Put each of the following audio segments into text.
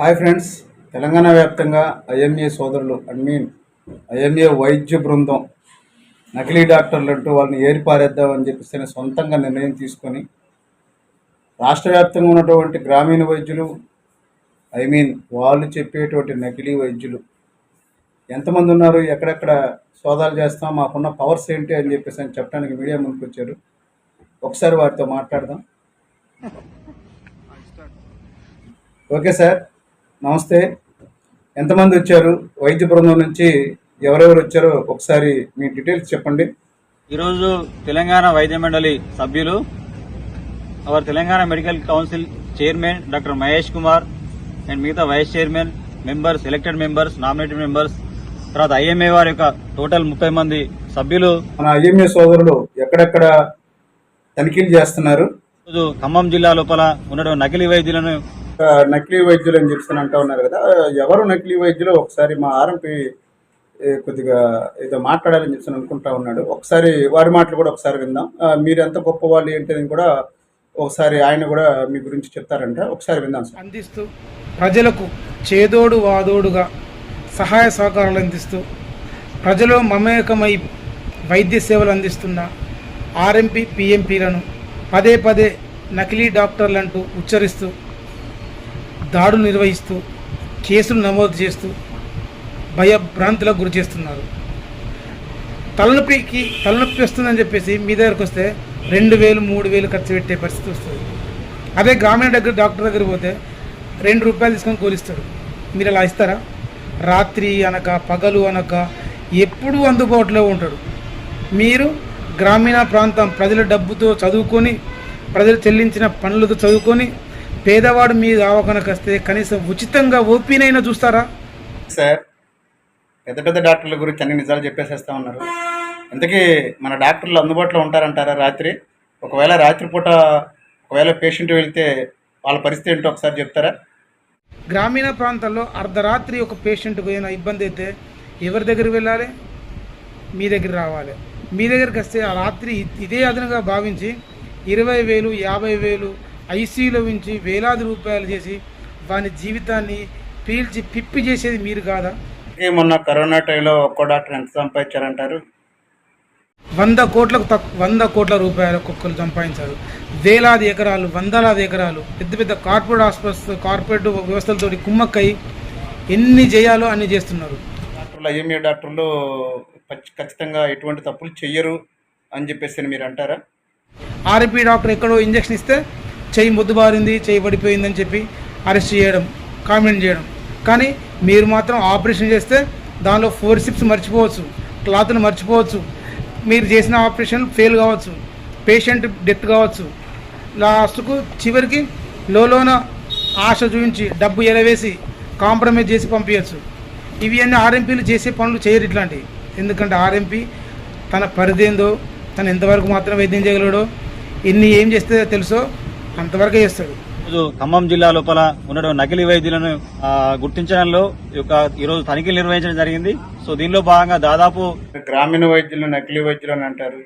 Hi friends Telangana వ్యాప్తంగా IMA సోదరులు I mean IMA వైద్య బృందం నకిలీ డాక్టర్లు అంటూ వాళ్ళని ఏరిపారేద్దామని చెప్పేసి సొంతంగా నిర్ణయం తీసుకొని రాష్ట్ర వ్యాప్తంగా ఉన్నటువంటి గ్రామీణ వైద్యులు ఐ మీన్ వాళ్ళు చెప్పేటువంటి నకిలీ వైద్యులు ఎంతమంది ఉన్నారు ఎక్కడెక్కడ సోదాలు చేస్తాం మాకున్న పవర్స్ ఏంటి అని చెప్పేసి అని చెప్పడానికి మీడియా ముందుకు వచ్చారు. ఒకసారి వారితో మాట్లాడదాం. Okay sir. నమస్తే. ఎంతమంది వచ్చారు? వైద్య బృందం నుంచి ఎవరెవరు వచ్చారో ఒకసారి మీ డీటెయిల్స్ చెప్పండి. ఈరోజు తెలంగాణ వైద్య మండలి సభ్యులు our Telangana medical council chairman doctor Mahesh Kumar and మిగతా vice chairman members elected members nominated members తర్వాత ఐఎంఏ వారి యొక్క టోటల్ ముప్పై మంది సభ్యులు. మన ఐఎంఏ సోదరులు ఎక్కడెక్కడ తనిఖీలు చేస్తున్నారు? ఖమ్మం జిల్లా లోపల ఉన్నటువంటి నకిలీ వైద్యులను నకిలీ వైద్యులు అని చెప్పి అంటూ ఉన్నారు కదా. ఎవరు నకిలీ వైద్యులు? ఒకసారి మా ఆర్ఎంపి కొద్దిగా ఏదో మాట్లాడాలని చెప్పి అనుకుంటా ఉన్నాడు. ఒకసారి వారి మాటలు కూడా ఒకసారి విందాం. మీరు ఎంత గొప్ప వాళ్ళు ఏంటి అని కూడా ఒకసారి ఆయన కూడా మీ గురించి చెప్తారంట. ఒకసారి విందాం సార్. అందిస్తూ ప్రజలకు చేదోడు వాదోడుగా సహాయ సహకారాలు అందిస్తూ ప్రజలు మమేకమై వైద్య సేవలు అందిస్తున్న ఆర్ఎంపీ పిఎంపీలను పదే పదే నకిలీ డాక్టర్లంటూ ఉచ్చరిస్తూ దాడులు నిర్వహిస్తూ కేసులు నమోదు చేస్తూ భయభ్రాంతులకు గురి చేస్తున్నారు. తలనొప్పికి తలనొప్పి వస్తుందని చెప్పేసి మీ దగ్గరకు వస్తే రెండు వేలు మూడు వేలు ఖర్చు పెట్టే పరిస్థితి వస్తుంది. అదే గ్రామీణ దగ్గర డాక్టర్ దగ్గర పోతే రెండు రూపాయలు తీసుకొని కోలిస్తాడు. మీరు అలా ఇస్తారా? రాత్రి అనక పగలు అనక ఎప్పుడూ అందుబాటులో ఉంటాడు. మీరు గ్రామీణ ప్రాంతం ప్రజల డబ్బుతో చదువుకొని ప్రజలు చెల్లించిన పనులతో చదువుకొని పేదవాడు మీ దవాఖానకు వస్తే కనీసం ఉచితంగా ఓపీనైనా చూస్తారా? సార్ పెద్ద పెద్ద డాక్టర్ల గురించి అన్ని నిజాలు చెప్పేసేస్తా ఉన్నారు. ఇంతకీ మన డాక్టర్లు అందుబాటులో ఉంటారంటారా రాత్రి? ఒకవేళ రాత్రిపూట ఒకవేళ పేషెంట్ వెళ్తే వాళ్ళ పరిస్థితి ఏంటో ఒకసారి చెప్తారా? గ్రామీణ ప్రాంతాల్లో అర్ధరాత్రి ఒక పేషెంట్కు ఏదైనా ఇబ్బంది అయితే ఎవరి దగ్గరికి వెళ్ళాలి? మీ దగ్గర రావాలి. మీ దగ్గరికి వస్తే ఆ రాత్రి ఇదే అదనంగా భావించి ఇరవై వేలు యాభై వేలు ఐసీయూలో ఉంచి వేలాది రూపాయలు చేసి వాని జీవితాన్ని పీల్చి పిప్పి చేసేది మీరు కాదా? మొన్న కరోనా టైంలో ఒక్కో డాక్టర్ ఎంత సంపాదించారంటారు? వంద కోట్లకు తక్కువ వంద కోట్ల రూపాయలు ఒక్కొక్కరు సంపాదించారు. వేలాది ఎకరాలు వందలాది ఎకరాలు పెద్ద పెద్ద కార్పొరేట్ హాస్పిటల్స్ కార్పొరేట్ వ్యవస్థలతోటి కుమ్మక్కై ఎన్ని చేయాలో అన్ని చేస్తున్నారు. డాక్టర్లు ఐఎంఏ డాక్టర్లు ఖచ్చితంగా ఎటువంటి తప్పులు చెయ్యరు అని చెప్పేసి మీరు అంటారా? ఆర్ఎంపీ డాక్టర్ ఎక్కడో ఇంజక్షన్ ఇస్తే చేయి మొద్దుబారింది చేయి పడిపోయిందని చెప్పి అరెస్ట్ చేయడం కామెంట్ చేయడం. కానీ మీరు మాత్రం ఆపరేషన్ చేస్తే దానిలో ఫోర్ సిప్స్ మర్చిపోవచ్చు క్లాత్ను మర్చిపోవచ్చు. మీరు చేసిన ఆపరేషన్ ఫెయిల్ కావచ్చు పేషెంట్ డెత్ కావచ్చు. లాస్ట్కు చివరికి లోలోన ఆశ చూపించి డబ్బు ఎలవేసి కాంప్రమైజ్ చేసి పంపించచ్చు ఇవి అన్ని ఆర్ఎంపీలు చేసే పనులు చేయరు ఇట్లాంటివి ఎందుకంటే ఆర్ఎంపీ తన పరిధి ఏందో తను ఎంతవరకు మాత్రం వైద్యం చేయగలడో ఎన్ని ఏం చేస్తే తెలుసో అంతవరకే చేస్తాడు. ఈరోజు ఖమ్మం జిల్లా లోపల ఉన్నటువంటి నకిలీ వైద్యులను గుర్తించడంలో ఈ యొక్క ఈరోజు తనిఖీలు నిర్వహించడం జరిగింది. సో దీనిలో భాగంగా దాదాపు గ్రామీణ వైద్యులు నకిలీ వైద్యులు అని అంటారు.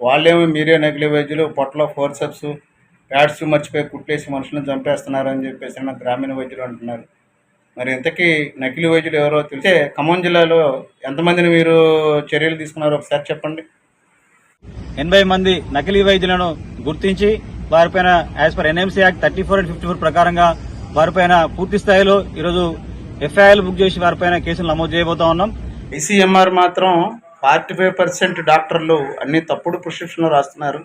వాళ్ళేమో మీరే నకిలీ వైద్యులు పొట్టలో ఫోర్సెప్స్ ప్యాడ్స్ మర్చిపోయి కుట్టేసి మనుషులను చంపేస్తున్నారు అని చెప్పేసి అన్న గ్రామీణ వైద్యులు అంటున్నారు. మరి ఇంతకీ నకిలీ వైద్యులు ఎవరో తెలిసే ఖమ్మం జిల్లాలో ఎంతమందిని మీరు చర్యలు తీసుకున్నారో ఒకసారి చెప్పండి. ఎనభై మంది నకిలీ వైద్యులను గుర్తించి వారిపైన as per NMC act thirty four and fifty four ప్రకారంగా వారిపైన పూర్తి స్థాయిలో ఈరోజు ఎఫ్ఐఆర్లు బుక్ చేసి వారిపైన కేసులు నమోదు చేయబోతా ఉన్నాం. ఐసీఎంఆర్ మాత్రం ఫార్టీ ఫైవ్ పర్సెంట్ డాక్టర్లు అన్ని తప్పుడు ప్రిస్క్రిప్షన్లు రాస్తున్నారు.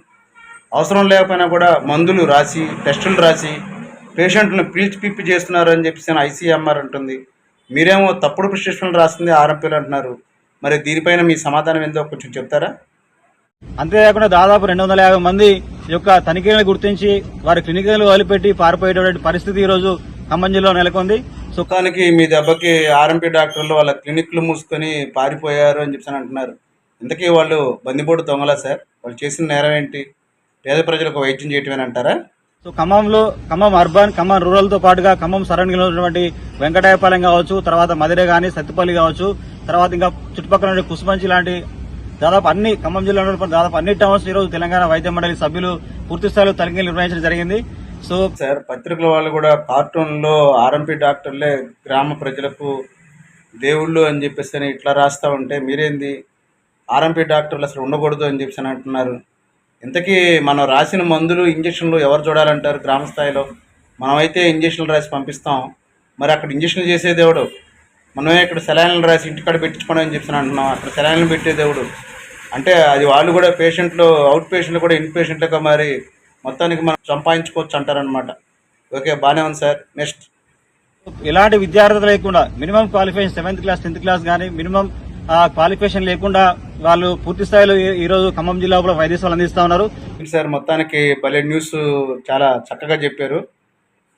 అవసరం లేకపోయినా కూడా మందులు రాసి టెస్టులు రాసి పేషెంట్ను పీల్చి పిప్పి చేస్తున్నారు అని చెప్పేసి ఐసీఎంఆర్ అంటుంది. మీరేమో తప్పుడు ప్రిస్క్రిప్షన్లు రాస్తుంది ఆర్ఎంపీలు అంటున్నారు. మరి దీనిపైన మీ సమాధానం ఏందో కొంచెం చెప్తారా? అంతేకాకుండా దాదాపు రెండు వందల యాభై మంది యొక్క తనిఖీలను గుర్తించి వారి క్లినిక్లను వదిలిపెట్టి పారిపోయేటువంటి పరిస్థితి ఈ రోజు ఖమ్మం జిల్లాలో నెలకొంది. సుఖానికి మీ దెబ్బకి ఆర్ఎంపీ డాక్టర్లు వాళ్ళ క్లినిక్లు మూసుకొని పారిపోయారు అని చెప్పి అంటున్నారు. ఇంతకీ వాళ్ళు బందిపోటు దొంగలా సార్? వాళ్ళు చేసిన నేరం ఏంటి? పేద ప్రజలకు వైద్యం చేయటమేనా అంటారా? సో ఖమ్మంలో ఖమ్మం అర్బన్ ఖమ్మం రూరల్తో పాటుగా ఖమ్మం సరౌండింగ్లో ఉన్నటువంటి వెంకటాయపాలెం కావచ్చు తర్వాత మదిరే గాని సత్తుపల్లి కావచ్చు తర్వాత ఇంకా చుట్టుపక్కల కుసుమంచి లాంటి దాదాపు అన్ని ఖమ్మం జిల్లాలో దాదాపు అన్ని టౌన్స్ ఈరోజు రోజు తెలంగాణ వైద్య మండలి సభ్యులు పూర్తి స్థాయిలో తనిఖీలు నిర్వహించడం జరిగింది. సో సార్ పత్రికల వాళ్ళు కూడా కార్టూన్లో ఆర్ఎంపీ డాక్టర్లే గ్రామ ప్రజలకు దేవుళ్ళు అని చెప్పేసి అని ఇట్లా రాస్తూ ఉంటే మీరేంది? ఆర్ఎంపీ డాక్టర్లు అసలు ఉండకూడదు అని చెప్పేసి అని అంటున్నారు. ఇంతకీ మనం రాసిన మందులు ఇంజక్షన్లు ఎవరు చూడాలంటారు గ్రామ స్థాయిలో? మనమైతే ఇంజక్షన్లు రాసి పంపిస్తాం. మరి అక్కడ ఇంజక్షన్లు చేసే దేవుడు మనమే ఇక్కడ సెలైన్లు రాసి ఇంటికాడ పెట్టించుకోవడం అని చెప్పి అంటున్నాం. అక్కడ సెలైన్లు పెట్టే దేవుడు అంటే అది వాళ్ళు కూడా పేషెంట్లు అవుట్ పేషెంట్లు కూడా ఇన్ పేషెంట్లుగా మరి మొత్తానికి మనం సంపాదించుకోవచ్చు అంటారనమాట ఓకే బాగానే ఉంది సార్. నెక్స్ట్. ఎలాంటి విద్యార్థులు లేకుండా minimum qualification seventh class tenth class కానీ మినిమం క్వాలిఫికేషన్ లేకుండా వాళ్ళు పూర్తి స్థాయిలో ఈ- ఈ రోజు ఖమ్మం జిల్లా కూడా వైద్య సేవలు అందిస్తా ఉన్నారు. సార్ మొత్తానికి భలే న్యూస్ చాలా చక్కగా చెప్పారు.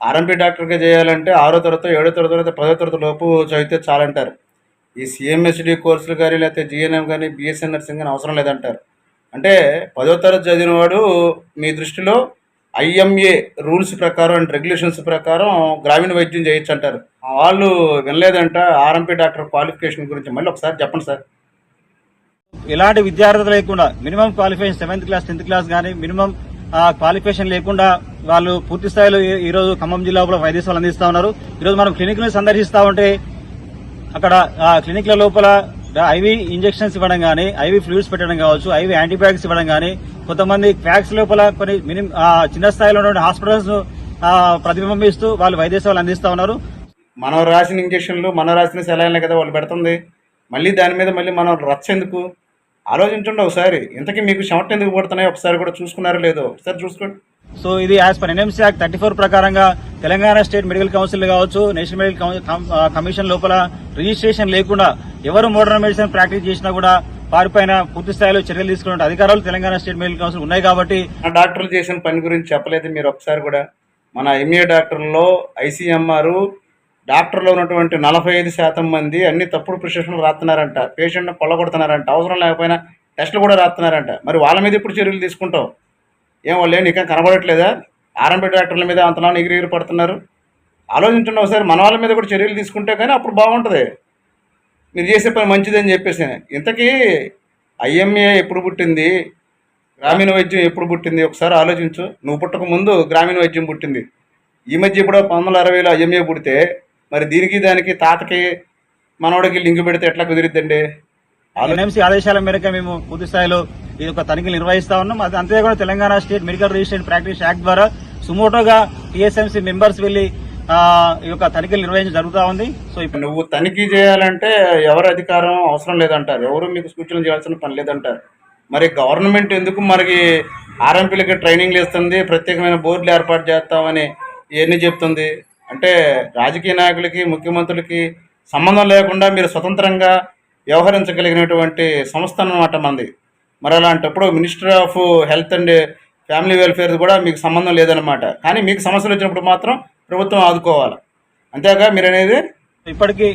ఆర్ఎంపీ డాక్టర్గా చేయాలంటే ఆరో తరగతి ఏడో తరగతి పదో తరగతి లోపు చదివితే చాలంటారు. ఈ సిఎంఎస్డి కోర్సులు కానీ లేకపోతే జిఎన్ఎం కానీ బిఎస్ఎన్ నర్సింగ్ కానీ అవసరం లేదంటారు. అంటే పదో తరగతి చదివిన వాడు మీ దృష్టిలో ఐఎంఏ రూల్స్ ప్రకారం అండ్ రెగ్యులేషన్స్ ప్రకారం గ్రామీణ వైద్యం చేయొచ్చు అంటారు వాళ్ళు వినలేదంట ఆర్ఎంపీ డాక్టర్ క్వాలిఫికేషన్ గురించి. మళ్ళీ ఒకసారి చెప్పండి సార్. ఇలాంటి విద్యార్థులు లేకుండా minimum qualification seventh class tenth class కానీ మినిమం క్వాలిఫికేషన్ లేకుండా వాళ్ళు పూర్తి స్థాయిలో ఈ- ఈ రోజు ఖమ్మం జిల్లా కూడా వైద్య సేవలు అందిస్తా ఉన్నారు. ఈ రోజు మనం క్లినిక్ని సందర్శిస్తా ఉంటే అక్కడ ఆ క్లినిక్ల లోపల ఐవి ఇంజెక్షన్స్ ఇవ్వడం కానీ ఐవి ఫ్లూయిడ్స్ పెట్టడం కావచ్చు ఐవి యాంటీబయాటిక్స్ ఇవ్వడం కానీ కొంతమంది ఫ్యాక్స్ లోపల కొన్ని మినిమం చిన్న స్థాయిలో ఉన్న హాస్పిటల్స్ ప్రతిబింబిస్తూ వాళ్ళు వైద్య సేవలు అందిస్తా ఉన్నారు. మనం రాసిన ఇంజక్షన్లు మనం రాసిన సెలైన్లే కదా వాళ్ళు పెడుతుంది. మళ్ళీ దాని మీద మళ్ళీ మనం రచ్చేందుకు? ఆలోచించండి ఒకసారి. ఇంతకీ మీకు చెమట ఎందుకు పడుతున్నాయి ఒకసారి కూడా చూసుకున్నారో లేదో? ఒకసారి చూసుకోండి. సో ఇది as per NMC act thirty four ప్రకారంగా తెలంగాణ స్టేట్ మెడికల్ కౌన్సిల్ కావచ్చు నేషనల్ మెడికల్ కమిషన్ లోపల రిజిస్ట్రేషన్ లేకుండా ఎవరు మోడర్న్ మెడిసిన్ ప్రాక్టీస్ చేసినా కూడా వారిపైన పూర్తి స్థాయిలో చర్యలు తీసుకునే అధికారాలు తెలంగాణ స్టేట్ మెడికల్ కౌన్సిల్ ఉన్నాయి కాబట్టి డాక్టర్లు చేసిన పని గురించి చెప్పలేదు. మీరు ఒకసారి కూడా మన ఎంఏ డాక్టర్లలో ఐసీఎంఆర్ డాక్టర్లో ఉన్నటువంటి నలభై ఐదు శాతం మంది అన్ని తప్పుడు ప్రిస్క్రిప్షన్లు రాస్తున్నారంట. పేషెంట్ని కొల్లగొడుతున్నారంట. అవసరం లేకపోయినా టెస్టులు కూడా రాస్తున్నారంట. మరి వాళ్ళ మీద ఇప్పుడు చర్యలు తీసుకుంటావు? ఏం వాళ్ళు ఏం నీకేం కనబడట్లేదా? ఆర్ఎంపీ డాక్టర్ల మీద అంతలా ఎగిరి పడుతున్నారు. ఆలోచించండి ఒకసారి మన వాళ్ళ మీద కూడా చర్యలు తీసుకుంటే కానీ అప్పుడు బాగుంటుంది. మీరు చేసే పని మంచిదని చెప్పేసి. ఇంతకీ ఐఎంఏ ఎప్పుడు పుట్టింది? గ్రామీణ వైద్యం ఎప్పుడు పుట్టింది? ఒకసారి ఆలోచించు. నువ్వు పుట్టక ముందు గ్రామీణ వైద్యం పుట్టింది. ఈ మధ్య ఇప్పుడు పంతొమ్మిది వందల అరవైలో ఐఎంఏ పుడితే మరి దీనికి దానికి తాతకి మనవడికి లింక్ పెడితే ఎట్లా కుదిరిద్దండి? ఎన్ఎంసీ ఆదేశాల మేరకు మేము పూర్తి స్థాయిలో ఇది ఒక తనిఖీలు నిర్వహిస్తా ఉన్నాం. అది అంతేకాకుండా Telangana state medical registration practice act ద్వారా సుమోటోగా టీఎస్ఎంసీ మెంబర్స్ వెళ్ళి ఈ యొక్క తనిఖీలు నిర్వహించడం జరుగుతూ ఉంది. సో ఇప్పుడు నువ్వు తనిఖీ చేయాలంటే ఎవరి అధికారం అవసరం లేదంటారు. ఎవరు మీకు సూచనలు చేయాల్సిన పని లేదంటారు. మరి గవర్నమెంట్ ఎందుకు మనకి ఆర్ఎంపీలకి ట్రైనింగ్లు ఇస్తుంది ప్రత్యేకమైన బోర్డులు ఏర్పాటు చేస్తామని ఇవన్నీ చెప్తుంది? అంటే రాజకీయ నాయకులకి ముఖ్యమంత్రులకి సంబంధం లేకుండా మీరు స్వతంత్రంగా వ్యవహరించగలిగినటువంటి సంస్థ అనమాట మంది మరి అలాంటప్పుడు minister of health and family welfare కూడా మీకు సంబంధం లేదనమాట కానీ మీకు సమస్యలు వచ్చినప్పుడు మాత్రం ప్రభుత్వం ఆదుకోవాలి. అంతేగా మీరు అనేది ఇప్పటికీ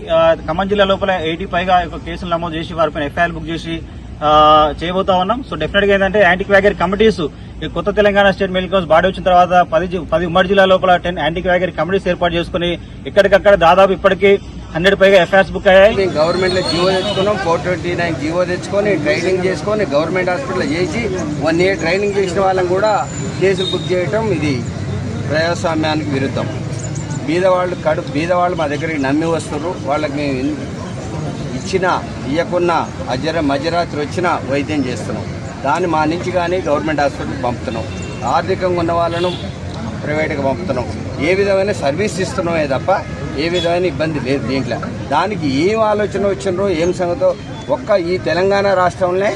ఖమ్మం జిల్లా లోపల ఎయిటీ పైగా ఒక కేసులు నమోదు చేసి వారిపైన ఎఫ్ఐఆర్ బుక్ చేసి చేయబోతా ఉన్నాం. సో డెఫినెట్గా ఏంటంటే యాంటీ వ్యాగర్ కమిటీస్ ఈ కొత్త Telangana state medical council body వచ్చిన తర్వాత పది పది ఉమ్మడి జిల్లా లోపల టెన్ యాంటీ వ్యాగర్ కమిటీస్ ఏర్పాటు చేసుకుని ఎక్కడికక్కడ దాదాపు ఇప్పటికీ హండ్రెడ్ పైగా ఎఫ్ఐఆర్స్ బుక్ అయ్యాయి. మేము గవర్నమెంట్లో జీవో తెచ్చుకున్నాం ఫోర్ ట్వంటీ నైన్ జీవో తెచ్చుకొని ట్రైనింగ్ చేసుకొని గవర్నమెంట్ హాస్పిటల్లో చేసి వన్ ఇయర్ ట్రైనింగ్ చేసిన వాళ్ళని కూడా కేసులు బుక్ చేయటం ఇది ప్రజాస్వామ్యానికి విరుద్ధం. బీదవాళ్ళు కడుపు బీదవాళ్ళు మా దగ్గరికి నమ్మి వస్తున్నారు. వాళ్ళకి మేము ఇచ్చిన ఇవ్వకున్నా అజర మజరాత్రి వచ్చినా వైద్యం చేస్తున్నాం. దాన్ని మా నుంచి కానీ గవర్నమెంట్ హాస్పిటల్కి పంపుతున్నాం. ఆర్థికంగా ఉన్న వాళ్ళను ప్రైవేట్గా పంపుతున్నాం. ఏ విధమైన సర్వీస్ ఇస్తున్నామే తప్ప ఏ విధమైన ఇబ్బంది లేదు దీంట్లో. దానికి ఏం ఆలోచన వచ్చిండ్రో ఏం సంగతో ఒక్క ఈ తెలంగాణ రాష్ట్రంలో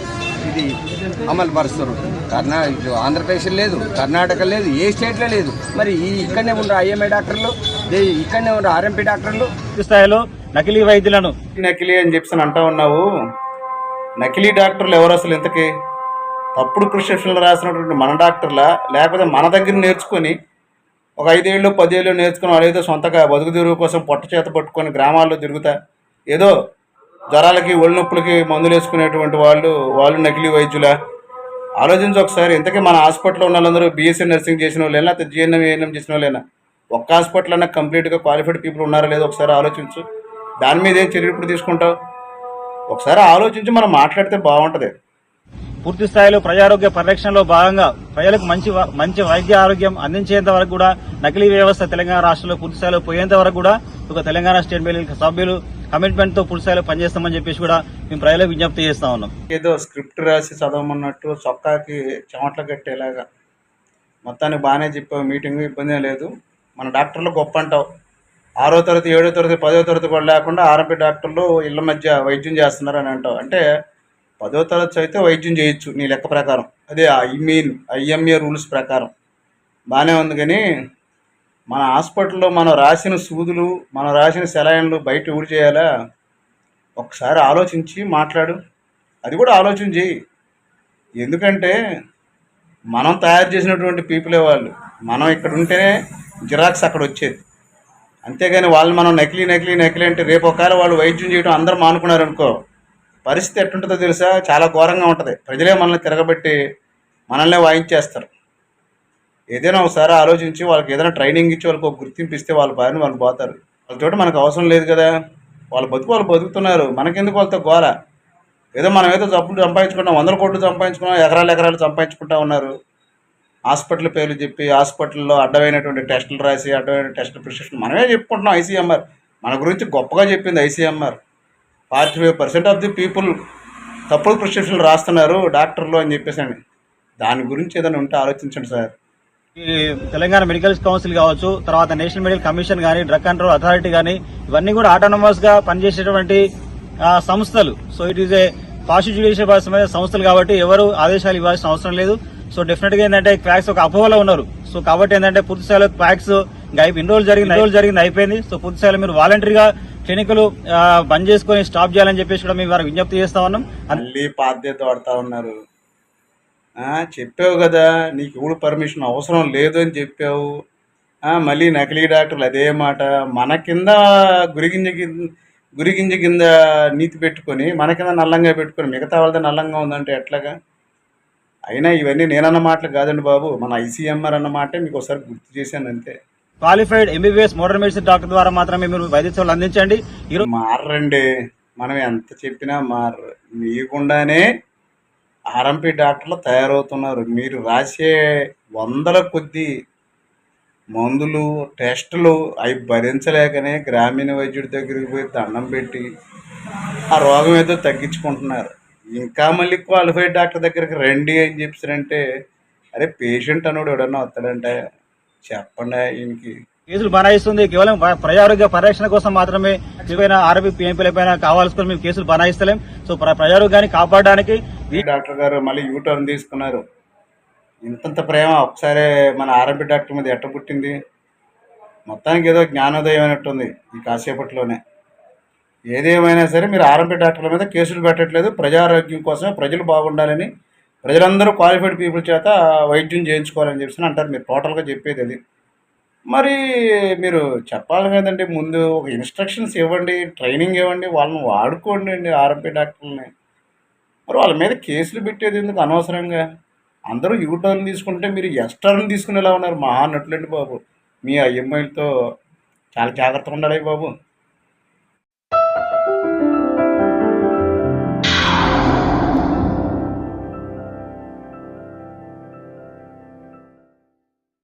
ఇది అమలు పరుస్తారు కర్ణాటక ఇటు ఆంధ్రప్రదేశ్ లేదు కర్ణాటక లేదు ఏ స్టేట్లో లేదు. మరి ఈ ఇక్కడనే ఉన్న ఐఎంఏ డాక్టర్లు ఇక్కడనే ఉన్న ఆర్ఎంపీ డాక్టర్లు. స్థాయిలో నకిలీ వైద్యులను. నకిలీ అని చెప్పి అంటా ఉన్నావు. నకిలీ డాక్టర్లు ఎవరు అసలు ఇంతకీ? తప్పుడు ప్రిస్క్రిప్షన్లు రాసినటువంటి మన డాక్టర్లా? లేకపోతే మన దగ్గర నేర్చుకొని ఒక ఐదేళ్ళు పదేళ్ళు నేర్చుకుని వాళ్ళేదో సొంతగా బతుకు తిరుగు కోసం పొట్ట చేత పట్టుకొని గ్రామాల్లో తిరుగుతా. ఏదో జ్వరాలకి ఒళ్ళు నొప్పులకి మందులు వేసుకునేటువంటి వాళ్ళు వాళ్ళు నకిలీ వైద్యులా. ఆలోచించి ఒకసారి ఇంతకీ మన హాస్పిటల్లో ఉన్న వాళ్ళందరూ బీఎస్సీ నర్సింగ్ చేసిన వాళ్ళేనా లేకపోతే జిఎన్ఎం ఏఎన్ఎం చేసిన వాళ్ళేనా? ఒక్క హాస్పిటల్ అన్నా కంప్లీట్గా క్వాలిఫైడ్ పీపుల్ ఉన్నారా లేదో ఒకసారి ఆలోచించు. దాని మీద ఏం చర్య ఇప్పుడు తీసుకుంటావు? ఒకసారి ఆలోచించి మనం మాట్లాడితే బాగుంటుంది. పూర్తి స్థాయిలో ప్రజారోగ్య పరిరక్షణలో భాగంగా ప్రజలకు మంచి మంచి వైద్య ఆరోగ్యం అందించేంత వరకు కూడా నకిలీ వ్యవస్థ తెలంగాణ రాష్ట్రంలో పూర్తి స్థాయిలో పోయేంత వరకు కూడా ఒక తెలంగాణ స్టేట్ బిల్లు సభ్యులు కమిట్మెంట్తో పూర్తి స్థాయిలో పనిచేస్తామని చెప్పేసి కూడా మేము ప్రజలకు విజ్ఞప్తి చేస్తా ఉన్నాం. ఏదో స్క్రిప్ట్ రాసి చదవమన్నట్టు చొక్కాకి చెమట్లు కట్టేలాగా మొత్తానికి బాగానే చెప్పావు మీటింగ్ ఇబ్బంది లేదు. మన డాక్టర్లు గొప్ప అంటావు. ఆరో తరగతి ఏడో తరగతి పదో తరగతి కూడా లేకుండా ఆర్ఎంపీ డాక్టర్లు ఇళ్ళ మధ్య వైద్యం చేస్తున్నారు అని అంటావు. అంటే పదో తరగతి అయితే వైద్యం చేయొచ్చు నీ లెక్క ప్రకారం. అదే ఐ మీన్ ఐఎంఏ రూల్స్ ప్రకారం. బాగానే ఉంది కానీ మన హాస్పిటల్లో మనం రాసిన సూదులు మనం రాసిన సెలైన్లు బయట ఊడి చేయాలా? ఒకసారి ఆలోచించి మాట్లాడు. అది కూడా ఆలోచన చేయి. ఎందుకంటే మనం తయారు చేసినటువంటి పీపులే వాళ్ళు. మనం ఇక్కడ ఉంటేనే జిరాక్స్ అక్కడ వచ్చేది. అంతేగాని వాళ్ళు మనం నకిలీ నకిలీ నకిలీ అంటే రేపు ఒకవేళ వాళ్ళు వైద్యం చేయడం అందరూ మానుకున్నారనుకో పరిస్థితి ఎట్టుంటుందో తెలుసా? చాలా ఘోరంగా ఉంటుంది. ప్రజలే మనల్ని తిరగబెట్టి మనల్నే వాయించేస్తారు. ఏదైనా ఒకసారి ఆలోచించి వాళ్ళకి ఏదైనా ట్రైనింగ్ ఇచ్చి వాళ్ళకి ఒక గుర్తింపు ఇస్తే వాళ్ళ బారిని వాళ్ళు పోతారు. వాళ్ళతోటి మనకు అవసరం లేదు కదా. వాళ్ళ బతుకు వాళ్ళు బతుకుతున్నారు. మనకెందుకు వాళ్ళతో గోల? ఏదో మనం ఏదో డబ్బులు సంపాదించుకుంటాం వందల కోట్లు సంపాదించుకున్నాం ఎకరాలు ఎకరాలు సంపాదించుకుంటా ఉన్నారు. హాస్పిటల్ పేర్లు చెప్పి హాస్పిటల్లో అడ్డమైనటువంటి టెస్టులు రాసి అడ్డమైన టెస్ట్ ప్రిస్క్రిప్షన్ మనమే చెప్పుకుంటున్నాం ఐసీఎంఆర్ మన గురించి గొప్పగా చెప్పింది ICMR forty five percent of the people తప్పుడు ప్రిస్క్రిప్షన్లు రాస్తున్నారు డాక్టర్లు అని చెప్పేసి అని. దాని గురించి ఏదైనా ఉంటే ఆలోచించండి సార్. ఈ తెలంగాణ మెడికల్ కౌన్సిల్ కావచ్చు తర్వాత నేషనల్ మెడికల్ కమిషన్ కానీ డ్రగ్ కంట్రోల్ అథారిటీ కానీ ఇవన్నీ కూడా ఆటోనమస్గా పనిచేసేటువంటి సంస్థలు. So it is a fast judicial సంస్థలు కాబట్టి ఎవరు ఆదేశాలు ఇవ్వాల్సిన అవసరం లేదు. సో డెఫినెట్గా ఏంటంటే క్వాక్స్ ఒక అపోహలో ఉన్నారు. సో కాబట్టి ఏంటంటే పూర్తి స్థాయిలో క్వాక్స్ ఇంకా ఇన్ని రోజులు జరిగింది ఇన్ని రోజులు జరిగింది అయిపోయింది. సో పూర్తి స్థాయిలో మీరు వాలంటరీగా క్లినిక్లు బంద్ చేసుకొని స్టాప్ చేయాలని చెప్పేసి కూడా మేము వారికి విజ్ఞప్తి చేస్తా ఉన్నాం. మళ్ళీ బాధ్యత పడతా ఉన్నారు. చెప్పావు కదా నీకు ఇప్పుడు పర్మిషన్ అవసరం లేదు అని చెప్పావు. మళ్ళీ నకిలీ డాక్టర్లు అదే మాట. మన కింద గురిగింజ కింద గురిగింజ కింద నీతి పెట్టుకొని మన కింద నల్లంగా పెట్టుకొని మిగతా వాళ్ళది నల్లంగా ఉందంటే ఎట్లాగా? అయినా ఇవన్నీ నేనన్న మాటలు కాదండి బాబు. మన ఐసీఎంఆర్ అన్న మాటే మీకు ఒకసారి గుర్తు చేశాను అంతే. Qualified MBBS modern medicine doctor ద్వారా మాత్రమే మీరు వైద్య సేవలు అందించండి. ఈ మారండి. మనం ఎంత చెప్పినా మారు మీకుండానే ఆర్ఎంపీ డాక్టర్లు తయారవుతున్నారు. మీరు రాసే వందల కొద్ది మందులు టెస్టులు అవి భరించలేకనే గ్రామీణ వైద్యుడి దగ్గరికి పోయి దండం పెట్టి ఆ రోగం ఏదో తగ్గించుకుంటున్నారు. ఇంకా మళ్ళీ క్వాలిఫైడ్ డాక్టర్ దగ్గరికి రండి అని చెప్పారంటే అరే పేషెంట్ అన్నోడు ఎవడన్నా వస్తాడంటే చెప్పండి ఈయనకి. కేసులు బనాయిస్తుంది. కేవలం ప్ర- ప్రజారోగ్య పరిరక్షణ కోసం మాత్రమే పైన ఆర్బీ పీఎంపీల పైన కావాల్సుకొని మేము కేసులు బనాయిస్తలేం. సో ప్ర- ప్రజారోగ్యాన్ని కాపాడడానికి డాక్టర్ గారు మళ్ళీ యూటర్న్ తీసుకున్నారు. ఇంతంత ప్రేమ ఒకసారి మన ఆర్ఎంపీ డాక్టర్ మీద ఎట్ట పుట్టింది? మొత్తానికి ఏదో జ్ఞానోదయం అయినట్టుంది ఈ కాసేపట్లోనే. ఏదేమైనా సరే మీరు ఆర్ఎంపీ డాక్టర్ల మీద కేసులు పెట్టట్లేదు. ప్రజారోగ్యం కోసమే ప్రజలు బాగుండాలని ప్రజలందరూ క్వాలిఫైడ్ పీపుల్ చేత వైద్యం చేయించుకోవాలని చెప్పి అంటారు. మీరు టోటల్గా చెప్పేది అది. మరి మీరు చెప్పాలి కదండి ముందు ఒక ఇన్స్ట్రక్షన్స్ ఇవ్వండి ట్రైనింగ్ ఇవ్వండి వాళ్ళని వాడుకోండి అండి ఆర్ఎంపీ డాక్టర్ని మరి వాళ్ళ మీద కేసులు పెట్టేది ఎందుకు అనవసరంగా? అందరూ యూటర్న్ తీసుకుంటే మీరు ఎస్టర్న్ తీసుకునేలా ఉన్నారు. మహా నటులండి బాబు. మీ ఐఎంఐలతో చాలా జాగ్రత్తగా ఉండాలి బాబు.